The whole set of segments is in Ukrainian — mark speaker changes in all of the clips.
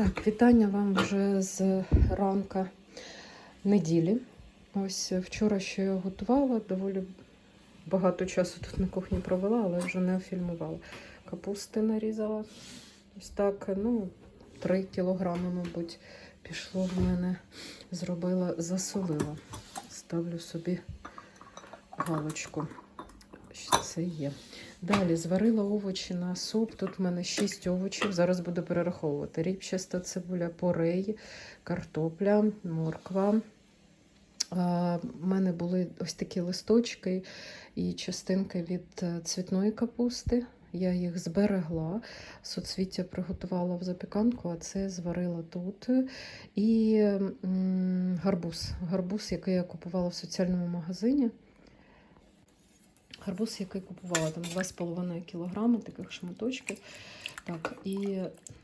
Speaker 1: Так, вітання вам вже з ранка неділі. Ось вчора ще я готувала, доволі багато часу тут на кухні провела, але вже не фільмувала. Капусти нарізала. Ось так, ну, 3 кілограми, мабуть, пішло в мене. Зробила, засолила. Ставлю собі галочку. Це є. Далі зварила овочі на суп. Тут в мене 6 овочів. Зараз буду перераховувати. Ріпчаста цибуля, порей, картопля, морква. У мене були ось такі листочки і частинки від е, цвітної капусти. Я їх зберегла, суцвіття приготувала в запіканку, а це зварила тут. І м, гарбуз. Гарбуз, який я купувала в соціальному магазині. Гарбуз, який купувала, там 2,5 кг таких шматочків. Так, і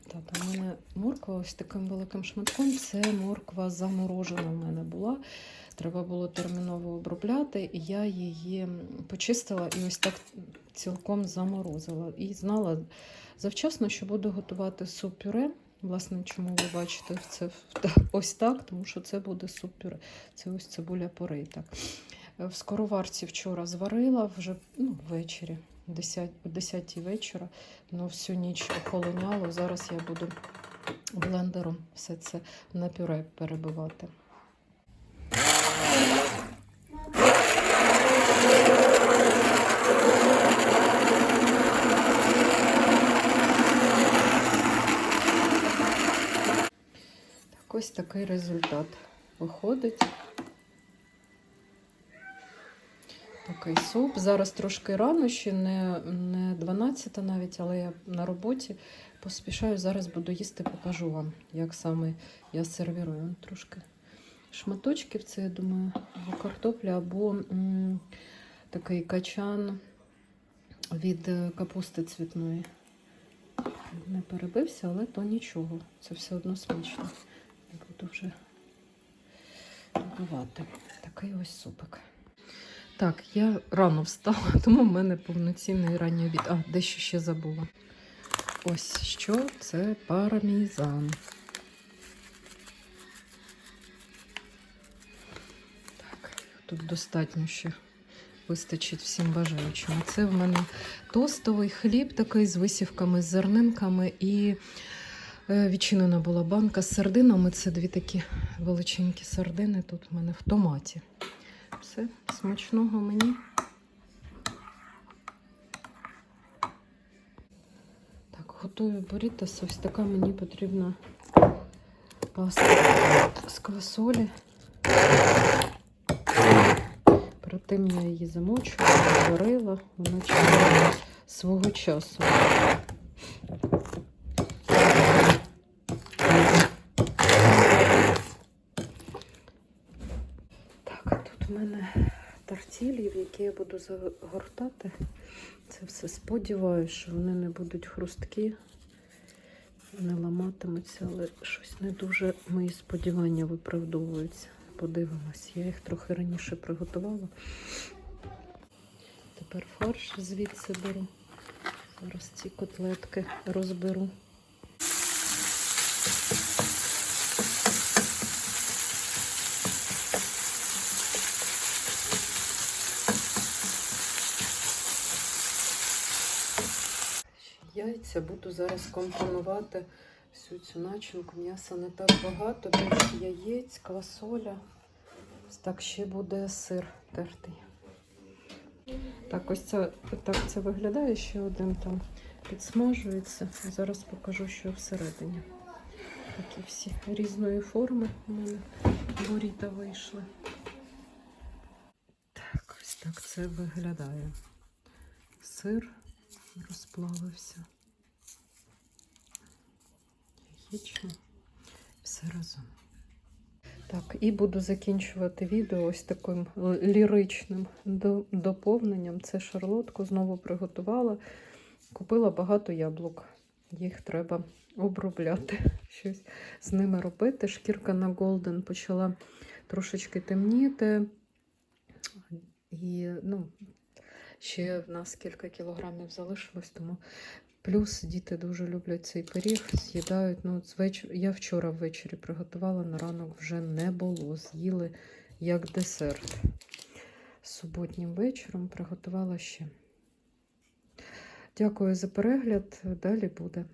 Speaker 1: та, у мене морква ось таким великим шматком. Це морква заморожена в мене була. Треба було терміново обробляти, і я її почистила і ось так цілком заморозила. І знала завчасно, що буду готувати суп-пюре. Власне, чому ви бачите це ось так, тому що це буде суп-пюре. Це ось цибуля порей. Так. В скороварці вчора зварила вже ну, ввечері, о 10 вечора. Воно всю ніч охолоняло. Зараз я буду блендером все це на пюре перебивати. Ось такий результат виходить. Такий суп. Зараз трошки рано, ще не, не 12 навіть, але я на роботі поспішаю. Зараз буду їсти, покажу вам, як саме я сервірую. Трошки шматочків, це, я думаю, або картопля, або м, такий качан від е, капусти цвітної. Не перебився, але то нічого. Це все одно смачно. Я буду вже додавати. Такий ось супик. Так, я рано встала, тому в мене повноцінний ранній обід. А, дещо ще забула. Ось що це пармізан. Так, тут достатньо ще вистачить всім бажаючим. Це в мене тостовий хліб такий з висівками, з зернинками і е, відчинена була банка з сардинами. Це дві такі величенькі сардини. Тут в мене в томаті. Все, смачного мені. Так, готую бурітос. Ось така мені потрібна паста з квасолі. Перед я її замочувала, варила, вона чекала свого часу. Так, тут в мене тортілі, які я буду загортати. Це все сподіваюся, що вони не будуть хрусткі, не ламатимуться, але щось не дуже мої сподівання виправдовуються. Подивимось, я їх трохи раніше приготувала. Тепер фарш звідси беру. Зараз ці котлетки розберу. Яйця буду зараз компонувати всю цю начинку. М'яса не так багато, більше яєць, квасоля. Ось так ще буде сир тертий. Так, ось це так це виглядає. Ще один там підсмажується. Зараз покажу, що всередині. Такі всі різної форми у мене буріта вийшли. Так, ось так це виглядає. Сир розплавився. Яєчно. Все разом. Так, і буду закінчувати відео ось таким ліричним доповненням. Це шарлотку знову приготувала. Купила багато яблук. Їх треба обробляти, щось з ними робити. Шкірка на Голден почала трошечки темніти. І, ну, Ще в нас кілька кілограмів залишилось, тому Плюс діти дуже люблять цей пиріг, з'їдають. Ну, звеч... Я вчора ввечері приготувала, на ранок вже не було. З'їли як десерт. Суботнім вечором приготувала ще. Дякую за перегляд. Далі буде.